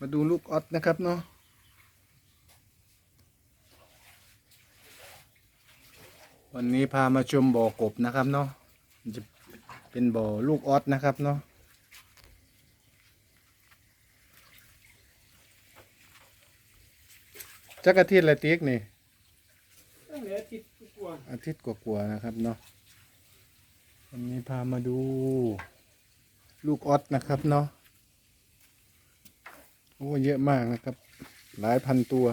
มาดูลูกออสนะครับเนาะวันนี้พามาชมบ่อกบนะครับเนาะมันจะเป็นบ่อลูกออสนะครับเนาะจักอาทิตย์ละติ๊กนี่ตั้งแต่ติดกว่าอาทิตย์กว่าๆนะครับเนาะวันนี้พามาดูลูกออสนะครับเนาะ โอ้เยอะมากนะครับ หลายพันตัว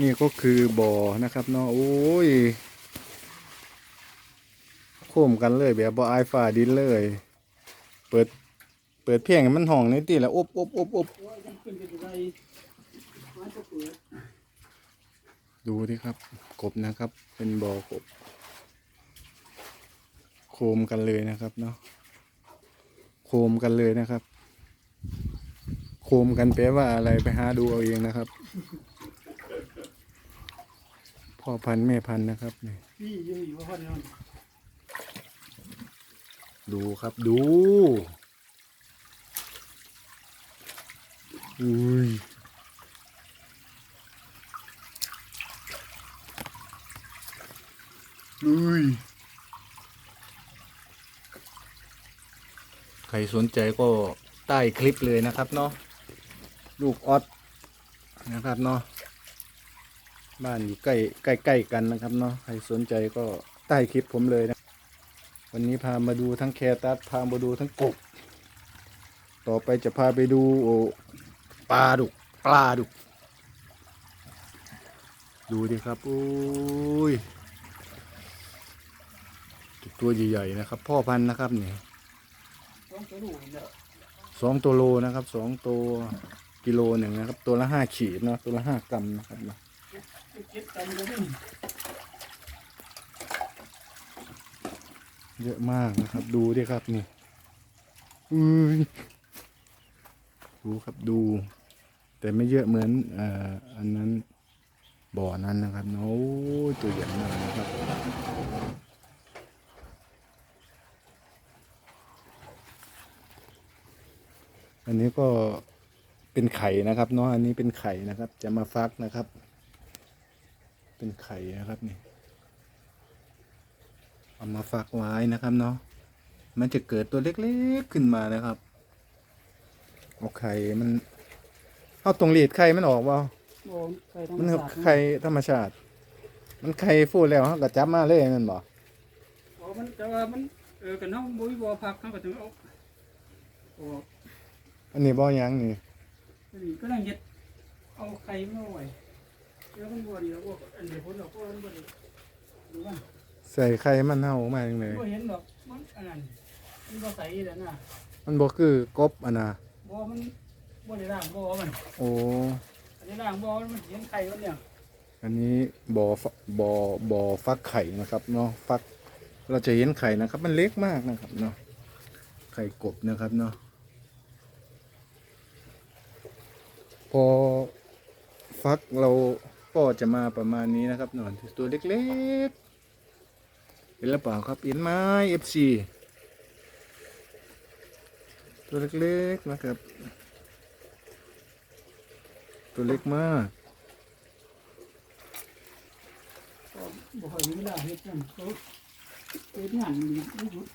นี่ก็คือบ่อนะครับเนาะโอ้ยโค้มกันเลยแบบบ่อายฝ่าดินเลย เปิดเปิดเพียงมันห้องในตีแล้วอบอบอบอบว่ายังขึ้นไปอยู่ได้มันจะเปิดดูดิครับ กบนะครับ เป็นบ่อกบ โคมกันเลยนะครับเนาะ โคมกันเลยนะครับ โคมกันแปลว่าอะไรไปหาดูเอาเองนะครับ พ่อพันธุ์แม่พันธุ์นะครับนี่พี่ยังอยู่ว่าพันนอนดูครับดูอุ้ยอุ้ย ใครสนใจก็ใต้คลิปเลยนะครับเนาะลูกออสนะครับเนาะบ้านอยู่ใกล้ใกล้ใกล้กันนะครับเนาะใครสนใจก็ใต้คลิปผมเลยนะ วันนี้พามาดูทั้งแคตัสพามาดูทั้งกบ ต่อไปจะพาไปดูปลาดุกปลาดุก ดูดิครับโอ้ยตัวใหญ่ๆนะครับ พ่อพันธุ์นะครับเนี่ย สองตัวโลนะครับสองตัวกิโลหนึ่งนะครับ ตัวละห้าขีดเนาะตัวละห้ากรัมนะครับเนาะเยอะมากนะครับ ดูดิครับนี่อุ้ยดูครับดู แต่ไม่เยอะเหมือนอ่ออันนั้นบ่อนั้นนะครับโอ้ตัวใหญ่มากนะครับ อันนี้ก็เป็นไข่นะครับเนาะอันนี้เป็นไข่นะครับ จะมาฟักนะครับ เป็นไข่นะครับนี่เอามาฝากไว้นะครับเนาะมันจะเกิดตัวเล็กๆขึ้นมานะครับเอาไข่มันเอาตรงรีดไข่มันออกเปล่ามันไข่ธรรมชาติ มันไข่ฟูแล้วก็จับมาเลยนั่นบ่โอ้มันแต่ว่ามันเออกันน้องบุ้ยบัวพักน้องก็ถึงเอาโอ้ อันนี้บ่หยังนี่นี่ก็นั่งเย็ดเอาไข่มาไว้แล้วมันบัวดีแล้วบัวอันนี้พ้นหรอกบัวมันบัวดีดูว่าใส่ไข่มันเน่าออกมาจังเลยบัวเห็นหรอกมันอันนั้นมันบัวใสแล้วนะมันบ่คือกบอันน่ะบัวมันบัวในร่างบัวมันโอ้อันนี้ร่างบัวมันเห็นไข่มันเนี่ยอันนี้บ่อฟบ่อบ่อฟักไข่นะครับเนาะฟักเราจะเห็นไข่นะครับ มันเล็กมากนะครับเนาะไข่กบนะครับเนาะ พอฟักเราก็จะมาประมาณนี้นะครับนอนตัวเล็กๆเห็นหรือเปล่าครับเห็นไหมเอฟซีตัวเล็กๆนะครับ ตัวเล็กมากก็บ่ค่อยมีเวลาเฮ็ดกันเขาเฮ็ดงานไม่หยุด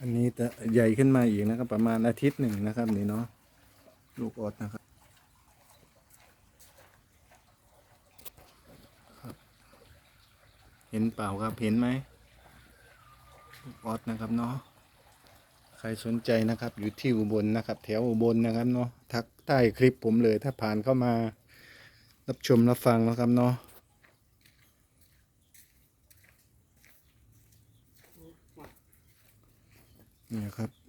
อันนี้จะใหญ่ขึ้นมาอีกนะครับ ประมาณอาทิตย์หนึ่งนะครับนี่เนาะ ลูกออดนะครับเห็นเปล่าครับเห็นไหมลูกออดนะครับเนาะใครสนใจนะครับ อยู่ที่อุบลนะครับ แถวอุบลนะครับเนาะทักใต้คลิปผมเลยถ้าผ่านเข้ามารับชมรับฟังนะครับเนาะนี่ครับ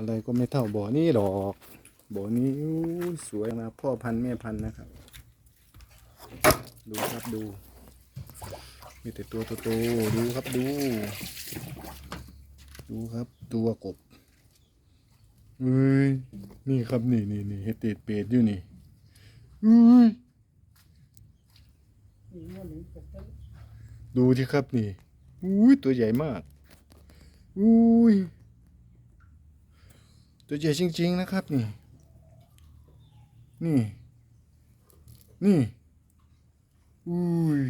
อะไรก็ไม่เท่าบ่อนี้หรอกบ่อนี้สวยนะพ่อพันธุ์แม่พันธุ์นะครับ ดูครับดู มีแต่ตัวโตๆดูครับดู ดูครับตัวกบเอ้ยนี่ครับนี่นี่นี่เฮดเตดเป็ดอยู่นี่เอ้ยดูที่ครับนี่อุ้ยตัวใหญ่มากอุ้ย ตัวใหญ่จริง ๆ นะครับ นี่ นี่ นี่อุ้ย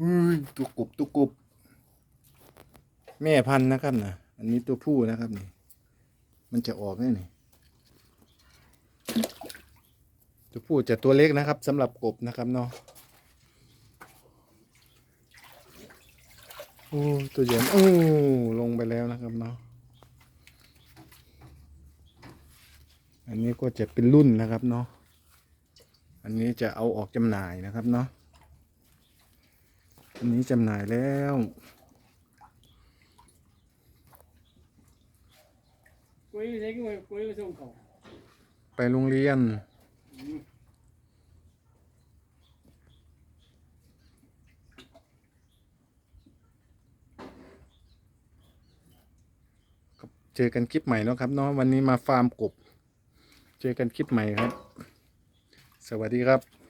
อุ้ยตัวกบตัวกบ แม่พันธุ์นะครับนะอันนี้ตัวผู้นะครับนี่ มันจะออกแน่นี่ตัวผู้จะตัวเล็กนะครับสำหรับกบนะครับเนาะโอ้ตัวใหญ่โอ้ลงไปแล้วนะครับเนาะ อันนี้ก็จะเป็นรุ่นนะครับเนาะ อันนี้จะเอาออกจำหน่ายนะครับเนาะ อันนี้จำหน่ายแล้วกุ้ยเล็กกุ้ยกุ้ยไปส่งเขาไปโรงเรียน เจอกันคลิปใหม่แล้วครับเนาะ วันนี้มาฟาร์มกบ เจอกันคลิปใหม่ครับ สวัสดีครับ